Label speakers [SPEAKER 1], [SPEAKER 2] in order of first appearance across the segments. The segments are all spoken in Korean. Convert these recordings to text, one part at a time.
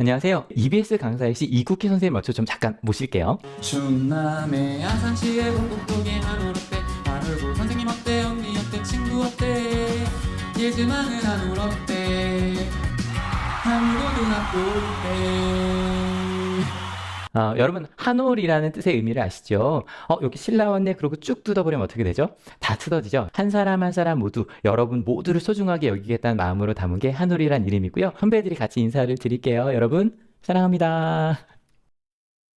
[SPEAKER 1] 안녕하세요. EBS 강사이시 이국희 선생님 먼저 좀 잠깐 모실게요.
[SPEAKER 2] 충남의 아산시의 북북동의 한올 어때 한올고 선생님 어때 언니 어때 친구 어때 예즈망은 한올 어때 한고등학교 어때
[SPEAKER 1] 어, 여러분 한올이라는 뜻의 의미를 아시죠? 어, 여기 실 나왔네. 그러고 쭉 뜯어버리면 어떻게 되죠? 다 뜯어지죠? 한 사람 한 사람 모두 여러분 모두를 소중하게 여기겠다는 마음으로 담은 게 한올이란 이름이고요. 선배들이 같이 인사를 드릴게요. 여러분 사랑합니다.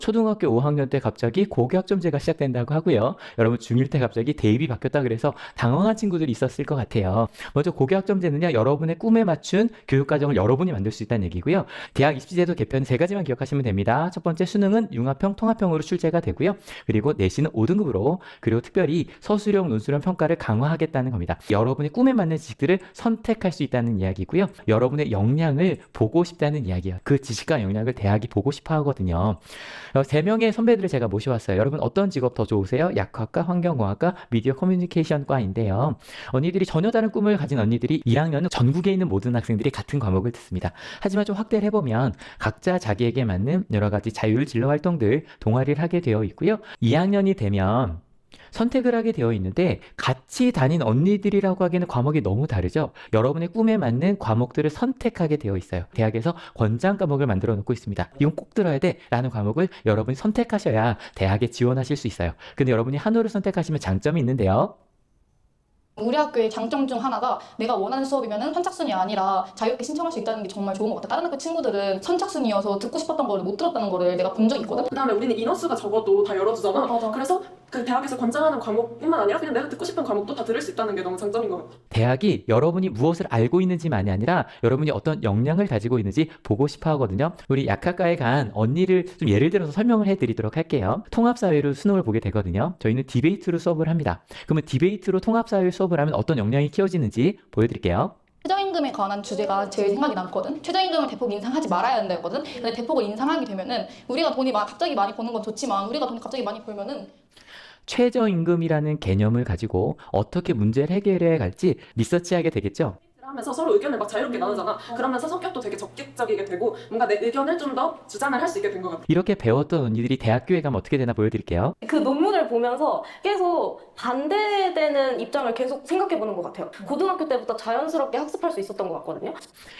[SPEAKER 1] 초등학교 5학년 때 갑자기 고교학점제가 시작된다고 하고요. 여러분 중1 때 갑자기 대입이 바뀌었다 그래서 당황한 친구들이 있었을 것 같아요. 먼저 고교학점제는요. 여러분의 꿈에 맞춘 교육과정을 여러분이 만들 수 있다는 얘기고요. 대학 입시제도 개편 세 가지만 기억하시면 됩니다. 첫 번째 수능은 융합형, 통합형으로 출제가 되고요. 그리고 내신은 5등급으로 그리고 특별히 서술형, 논술형 평가를 강화하겠다는 겁니다. 여러분의 꿈에 맞는 지식들을 선택할 수 있다는 이야기고요. 여러분의 역량을 보고 싶다는 이야기예요. 그 지식과 역량을 대학이 보고 싶어 하거든요. 어, 세 명의 선배들을 제가 모셔왔어요. 여러분 어떤 직업 더 좋으세요? 약학과, 환경공학과, 미디어 커뮤니케이션과인데요. 언니들이 전혀 다른 꿈을 가진 언니들이 1학년은 전국에 있는 모든 학생들이 같은 과목을 듣습니다. 하지만 좀 확대를 해보면 각자 자기에게 맞는 여러 가지 자율 진로 활동들 동아리를 하게 되어 있고요. 2학년이 되면 선택을 하게 되어 있는데 같이 다닌 언니들이라고 하기에는 과목이 너무 다르죠. 여러분의 꿈에 맞는 과목들을 선택하게 되어 있어요. 대학에서 권장 과목을 만들어 놓고 있습니다. 이건 꼭 들어야 돼 라는 과목을 여러분이 선택하셔야 대학에 지원하실 수 있어요. 근데 여러분이 한우를 선택하시면 장점이 있는데요.
[SPEAKER 3] 우리 학교의 장점 중 하나가 내가 원하는 수업이면은 선착순이 아니라 자유롭게 신청할 수 있다는 게 정말 좋은 것 같아. 다른 학교 친구들은 선착순이어서 듣고 싶었던 거를 못 들었다는 거를 내가 본 적이 있거든.
[SPEAKER 4] 그다음에 우리는 인원수가 적어도 다 열어주잖아.
[SPEAKER 3] 맞아.
[SPEAKER 4] 그래서 그 대학에서 권장하는 과목뿐만 아니라 그냥 내가 듣고 싶은 과목도 다 들을 수 있다는 게 너무 장점인 것 같아.
[SPEAKER 1] 대학이 여러분이 무엇을 알고 있는지만이 아니라 여러분이 어떤 역량을 가지고 있는지 보고 싶어 하거든요. 우리 약학과에 간 언니를 좀 예를 들어서 설명을 해드리도록 할게요. 통합사회로 수능을 보게 되거든요. 저희는 디베이트로 수업을 합니다. 그러면 디베이트로 통합사회 수업을 하면 어떤 역량이 키워지는지 보여드릴게요.
[SPEAKER 3] 최저임금에 관한 주제가 제일 생각이 남거든. 최저임금을 대폭 인상하지 말아야 한다거든. 근데 대폭을 인상하게 되면은 우리가 돈이 막 갑자기 많이 버는 건 좋지만 우리가 돈이 갑자기 많이 벌면은
[SPEAKER 1] 최저임금이라는 개념을 가지고 어떻게 문제를 해결해 갈지 리서치하게 되겠죠.
[SPEAKER 4] 하면서 서로 의견을 막 자유롭게 나누잖아. 그러면서 성격도 되게 적극적이게 되고 뭔가 내 의견을 좀 더 주장을 할 수 있게 된 것 같아.
[SPEAKER 1] 이렇게 배웠던 언니들이 대학교에 가면 어떻게 되나 보여드릴게요.
[SPEAKER 5] 그 논문을 보면서 계속 반대되는 입장을 계속 생각해 보는 것 같아요. 고등학교 때부터 자연스럽게 학습할 수 있었던 것 같거든요.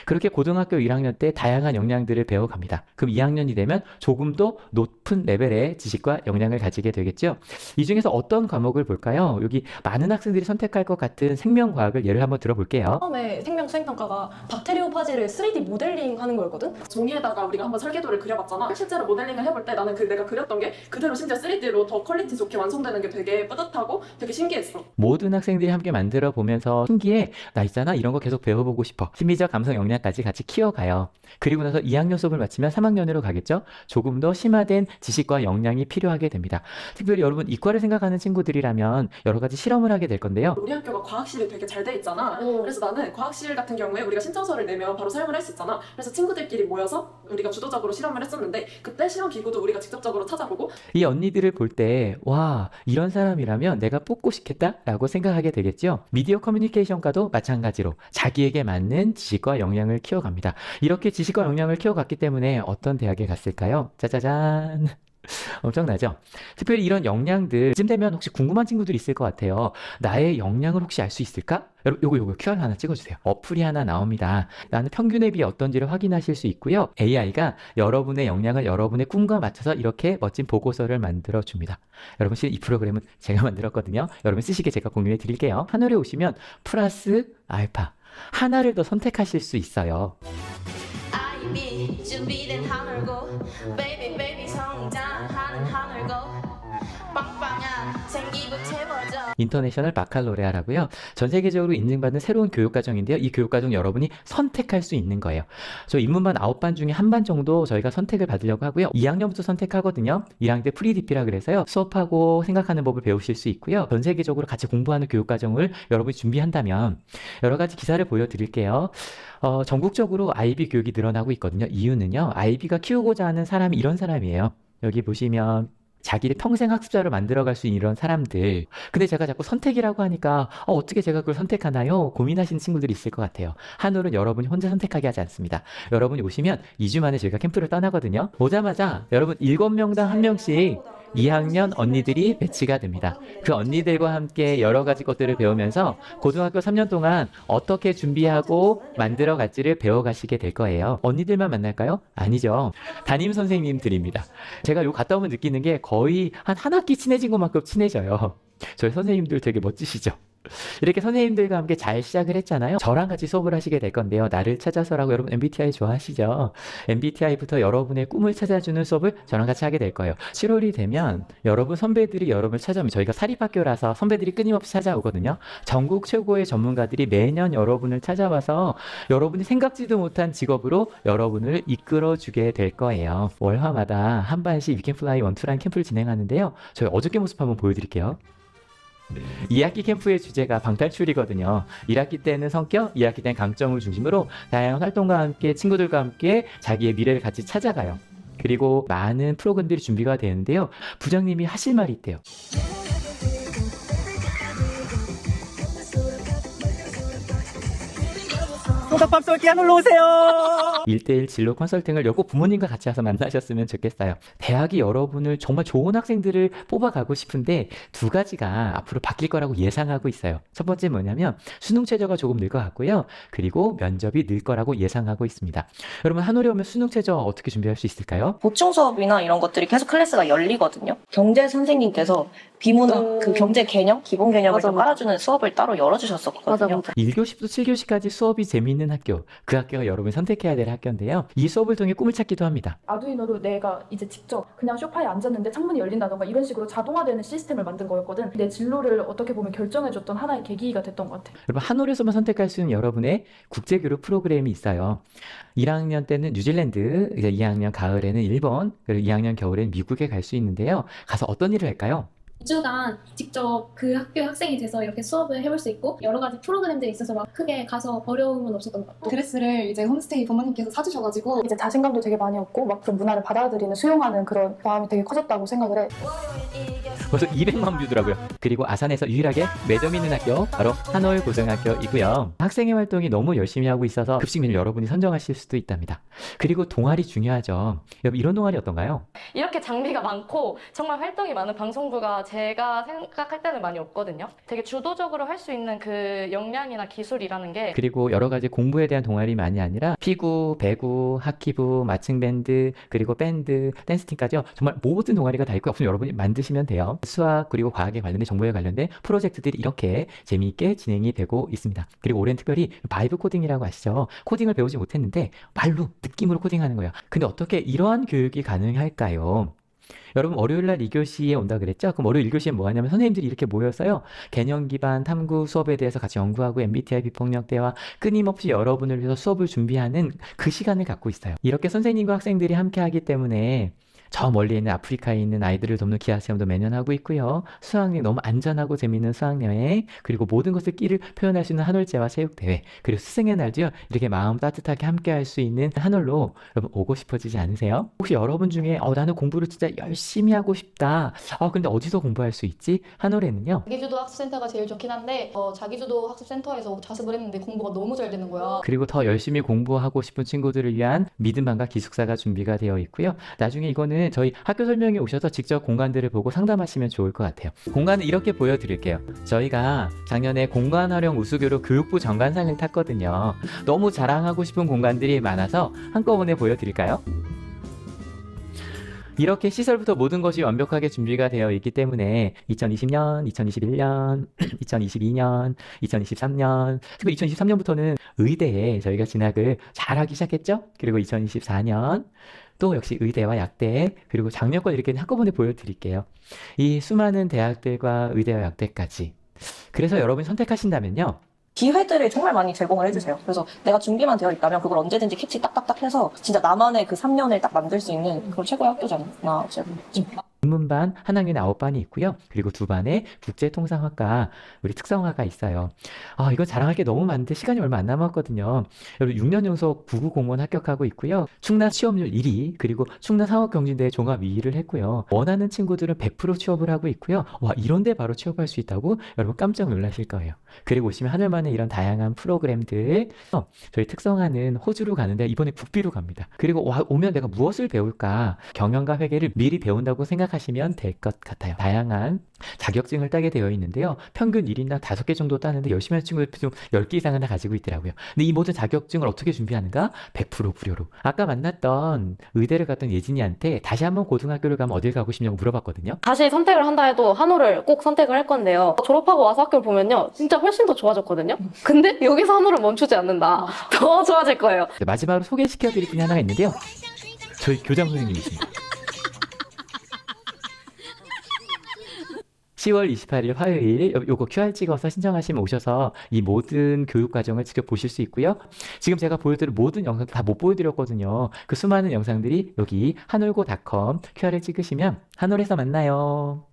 [SPEAKER 1] 그렇게 고등학교 1학년 때 다양한 역량들을 배워갑니다. 그럼 2학년이 되면 조금 더 높은 레벨의 지식과 역량을 가지게 되겠죠. 이 중에서 어떤 과목을 볼까요? 여기 많은 학생들이 선택할 것 같은 생명과학을 예를 한번 들어볼게요.
[SPEAKER 5] 처음에 생명 수행평가가 박테리오파지를 3D 모델링 하는 거였거든?
[SPEAKER 4] 종이에다가 우리가 한번 설계도를 그려봤잖아. 실제로 모델링을 해볼 때 나는 그 내가 그렸던 게 그대로 심지어 3D로 더 퀄리티 좋게 완성되는 게 되게 뿌듯하고 되게 신기했어.
[SPEAKER 1] 모든 학생들이 함께 만들어 보면서 신기해. 나 있잖아. 이런 거 계속 배워보고 싶어. 심리적 감성 역량까지 같이 키워가요. 그리고 나서 2학년 수업을 마치면 3학년으로 가겠죠? 조금 더 심화된 지식과 역량이 필요하게 됩니다. 특별히 여러분 이과를 생각하는 친구들이라면 여러 가지 실험을 하게 될 건데요.
[SPEAKER 4] 우리 학교가 과학실이 되게 잘 돼 있잖아.
[SPEAKER 5] 어.
[SPEAKER 4] 그래서 나는 과학 실 같은 경우에 우리가 신청서를 내면 바로 사용을 할 수 있잖아. 그래서 친구들끼리 모여서 우리가 주도적으로 실험을 했었는데 그때 실험 기구도 우리가 직접적으로 찾아보고
[SPEAKER 1] 이 언니들을 볼 때, 와, 이런 사람이라면 내가 뽑고 싶겠다라고 생각하게 되겠죠? 미디어 커뮤니케이션과도 마찬가지로 자기에게 맞는 지식과 역량을 키워갑니다. 이렇게 지식과 역량을 키워갔기 때문에 어떤 대학에 갔을까요? 짜자잔. 엄청나죠? 특별히 이런 역량들, 쯤 되면 혹시 궁금한 친구들 있을 것 같아요. 나의 역량을 혹시 알 수 있을까? 여러분, 요거, 요거 QR 하나 찍어주세요. 어플이 하나 나옵니다. 나는 평균에 비해 어떤지를 확인하실 수 있고요. AI가 여러분의 역량을 여러분의 꿈과 맞춰서 이렇게 멋진 보고서를 만들어 줍니다. 여러분, 이 프로그램은 제가 만들었거든요. 여러분 쓰시게 제가 공유해 드릴게요. 하늘에 오시면 플러스 알파. 하나를 더 선택하실 수 있어요.
[SPEAKER 6] 준비된 하늘고 베이비 베이비 성장
[SPEAKER 1] 인터내셔널 바칼로레아라고요. 전 세계적으로 인증받은 새로운 교육과정인데요. 이 교육과정 여러분이 선택할 수 있는 거예요. 저 입문반 9반 중에 한 반 정도 저희가 선택을 받으려고 하고요. 2학년부터 선택하거든요. 1학년 때 프리디피라 그래서요. 수업하고 생각하는 법을 배우실 수 있고요. 전 세계적으로 같이 공부하는 교육과정을 여러분이 준비한다면 여러 가지 기사를 보여드릴게요. 어, 전국적으로 아이비 교육이 늘어나고 있거든요. 이유는요. 아이비가 키우고자 하는 사람이 이런 사람이에요. 여기 보시면 자기를 평생 학습자로 만들어갈 수 있는 이런 사람들. 근데 제가 자꾸 선택이라고 하니까 어, 어떻게 제가 그걸 선택하나요? 고민하시는 친구들이 있을 것 같아요. 한올은 여러분이 혼자 선택하게 하지 않습니다. 여러분이 오시면 2주 만에 저희가 캠프를 떠나거든요. 오자마자 여러분 7명당 한 명씩 2학년 언니들이 배치가 됩니다. 그 언니들과 함께 여러 가지 것들을 배우면서 고등학교 3년 동안 어떻게 준비하고 만들어 갈지를 배워가시게 될 거예요. 언니들만 만날까요? 아니죠. 담임 선생님들입니다. 제가 요 갔다 오면 느끼는 게 거의 한 한 학기 친해진 것만큼 친해져요. 저희 선생님들 되게 멋지시죠? 이렇게 선생님들과 함께 잘 시작을 했잖아요. 저랑 같이 수업을 하시게 될 건데요. 나를 찾아서라고 여러분 MBTI 좋아하시죠? MBTI부터 여러분의 꿈을 찾아주는 수업을 저랑 같이 하게 될 거예요. 7월이 되면 여러분 선배들이 여러분을 찾아오면 저희가 사립학교라서 선배들이 끊임없이 찾아오거든요. 전국 최고의 전문가들이 매년 여러분을 찾아와서 여러분이 생각지도 못한 직업으로 여러분을 이끌어 주게 될 거예요. 월화마다 한 반씩 위켄플라이 원투라는 캠프를 진행하는데요. 저희 어저께 모습 한번 보여드릴게요. 2학기 캠프의 주제가 방탈출이거든요. 1학기 때는 성격, 2학기 때는 강점을 중심으로 다양한 활동과 함께 친구들과 함께 자기의 미래를 같이 찾아가요. 그리고 많은 프로그램들이 준비가 되는데요. 부장님이 하실 말이 있대요.
[SPEAKER 7] 소떡밥 쏠기 안 올라오세요.
[SPEAKER 1] 1대1 진로 컨설팅을 꼭 부모님과 같이 와서 만나셨으면 좋겠어요. 대학이 여러분을 정말 좋은 학생들을 뽑아가고 싶은데 두 가지가 앞으로 바뀔 거라고 예상하고 있어요. 첫 번째 뭐냐면 수능 최저가 조금 늘 것 같고요. 그리고 면접이 늘 거라고 예상하고 있습니다. 여러분 한올에 오면 수능 최저 어떻게 준비할 수 있을까요?
[SPEAKER 8] 보충 수업이나 이런 것들이 계속 클래스가 열리거든요. 경제 선생님께서 비문학
[SPEAKER 5] 음.
[SPEAKER 8] 그 경제 개념, 기본 개념을
[SPEAKER 5] 맞아,
[SPEAKER 8] 좀
[SPEAKER 5] 맞아.
[SPEAKER 8] 깔아주는 수업을 따로 열어주셨었거든요.
[SPEAKER 1] 1교시부터 7교시까지 수업이 재미있는 학교, 그 학교가 여러분이 선택해야 될 학교인데요. 이 수업을 통해 꿈을 찾기도 합니다.
[SPEAKER 9] 아두이노로 내가 이제 직접 그냥 소파에 앉았는데 창문이 열린다던가 이런 식으로 자동화되는 시스템을 만든 거였거든. 내 진로를 어떻게 보면 결정해줬던 하나의 계기가 됐던 것 같아.
[SPEAKER 1] 여러분 한올에서만 선택할 수 있는 여러분의 국제교류 프로그램이 있어요. 1학년 때는 뉴질랜드, 이제 2학년 가을에는 일본, 그리고 2학년 겨울에는 미국에 갈 수 있는데요. 가서 어떤 일을 할까요?
[SPEAKER 10] 2주간 직접 그 학교 학생이 돼서 이렇게 수업을 해볼 수 있고 여러 가지 프로그램들이 있어서 막 크게 가서 어려움은 없었던 것 같아요.
[SPEAKER 11] 드레스를 이제 홈스테이 부모님께서 사주셔가지고
[SPEAKER 9] 이제 자신감도 되게 많이 얻고 막 그 문화를 받아들이는 수용하는 그런 마음이 되게 커졌다고 생각을 해.
[SPEAKER 1] 벌써 200만 뷰더라고요. 그리고 아산에서 유일하게 매점 있는 학교 바로 한올 고등학교이고요. 학생회 활동이 너무 열심히 하고 있어서 급식비를 여러분이 선정하실 수도 있답니다. 그리고 동아리 중요하죠. 여러분 이런 동아리 어떤가요?
[SPEAKER 5] 이렇게 장비가 많고 정말 활동이 많은 방송부가 제가 생각할 때는 많이 없거든요. 되게 주도적으로 할 수 있는 그 역량이나 기술이라는 게
[SPEAKER 1] 그리고 여러 가지 공부에 대한 동아리만이 아니라 피구, 배구, 하키부, 마칭 밴드, 그리고 밴드, 댄스팀까지요. 정말 모든 동아리가 다 있고 없으면 여러분이 만드시면 돼요. 수학 그리고 과학에 관련된 정보에 관련된 프로젝트들이 이렇게 재미있게 진행이 되고 있습니다. 그리고 올해는 특별히 바이브 코딩이라고 아시죠? 코딩을 배우지 못했는데 말로 느낌으로 코딩하는 거예요. 근데 어떻게 이러한 교육이 가능할까요? 여러분 월요일 날 2교시에 온다 그랬죠? 그럼 월요일 1교시에 뭐 하냐면 선생님들이 이렇게 모여서요. 개념 기반 탐구 수업에 대해서 같이 연구하고 MBTI 비폭력 대화 끊임없이 여러분을 위해서 수업을 준비하는 그 시간을 갖고 있어요. 이렇게 선생님과 학생들이 함께 하기 때문에 저 멀리 있는 아프리카에 있는 아이들을 돕는 기하 체험도 매년 하고 있고요. 수학여행 너무 안전하고 재미있는 수학여행 그리고 모든 것을 끼를 표현할 수 있는 한올제와 체육대회 그리고 스승의 날도요. 이렇게 마음 따뜻하게 함께 할 수 있는 한올로 여러분 오고 싶어지지 않으세요? 혹시 여러분 중에 어 나는 공부를 진짜 열심히 하고 싶다. 어 근데 어디서 공부할 수 있지? 한올에는요.
[SPEAKER 3] 자기주도 학습센터가 제일 좋긴 한데 어, 자기주도 학습센터에서 자습을 했는데 공부가 너무 잘 되는 거야.
[SPEAKER 1] 그리고 더 열심히 공부하고 싶은 친구들을 위한 믿음방과 기숙사가 준비가 되어 있고요. 나중에 이거는 저희 학교 설명회 오셔서 직접 공간들을 보고 상담하시면 좋을 것 같아요. 공간은 이렇게 보여드릴게요. 저희가 작년에 공간 활용 우수교로 교육부 정관상을 탔거든요. 너무 자랑하고 싶은 공간들이 많아서 한꺼번에 보여드릴까요? 이렇게 시설부터 모든 것이 완벽하게 준비가 되어 있기 때문에 2020년, 2021년, 2022년, 2023년, 그리고 2023년부터는 의대에 저희가 진학을 잘하기 시작했죠? 그리고 2024년, 또 역시 의대와 약대, 그리고 작년과 이렇게 한꺼번에 보여드릴게요. 이 수많은 대학들과 의대와 약대까지. 그래서 여러분이 선택하신다면요.
[SPEAKER 8] 기회들을 정말 많이 제공을 해주세요. 그래서 내가 준비만 되어 있다면 그걸 언제든지 캐치 딱딱딱 해서 진짜 나만의 그 3년을 딱 만들 수 있는 그런 최고의 학교지 않나 제가 좀
[SPEAKER 1] 인문반 한 학년에 아홉 반이 있고요. 그리고 두 반에 국제통상학과 우리 특성화가 있어요. 아, 이거 자랑할 게 너무 많은데 시간이 얼마 안 남았거든요. 여러분 6년 연속 99 공무원 합격하고 있고요. 충남 취업률 1위, 그리고 충남 상업경진대회 종합 2위를 했고요. 원하는 친구들은 100% 취업을 하고 있고요. 와, 이런데 바로 취업할 수 있다고 여러분 깜짝 놀라실 거예요. 그리고 오시면 하늘만에 이런 다양한 프로그램들, 어, 저희 특성화는 호주로 가는데 이번에 북비로 갑니다. 그리고 와, 오면 내가 무엇을 배울까? 경영과 회계를 미리 배운다고 생각하시 면 될 것 같아요. 다양한 자격증을 따게 되어 있는데요. 평균 1인당 5개 정도 따는데 열심히 하는 친구들 좀 10개 이상은 다 가지고 있더라고요. 근데 이 모든 자격증을 어떻게 준비하는가? 100% 무료로. 아까 만났던 의대를 갔던 예진이한테 다시 한번 고등학교를 가면 어딜 가고 싶냐고 물어봤거든요.
[SPEAKER 5] 다시 선택을 한다 해도 한우를 꼭 선택을 할 건데요. 졸업하고 와서 학교를 보면요. 진짜 훨씬 더 좋아졌거든요. 근데 여기서 한우를 멈추지 않는다. 더 좋아질 거예요.
[SPEAKER 1] 네, 마지막으로 소개시켜 드릴 분이 하나가 있는데요. 저희 교장 선생님이십니다. 10월 28일 화요일 요- 요거 QR 찍어서 신청하시면 오셔서 이 모든 교육 과정을 직접 보실 수 있고요. 지금 제가 보여드린 모든 영상 다 못 보여드렸거든요. 그 수많은 영상들이 여기 한울고닷컴 QR을 찍으시면 한울에서 만나요.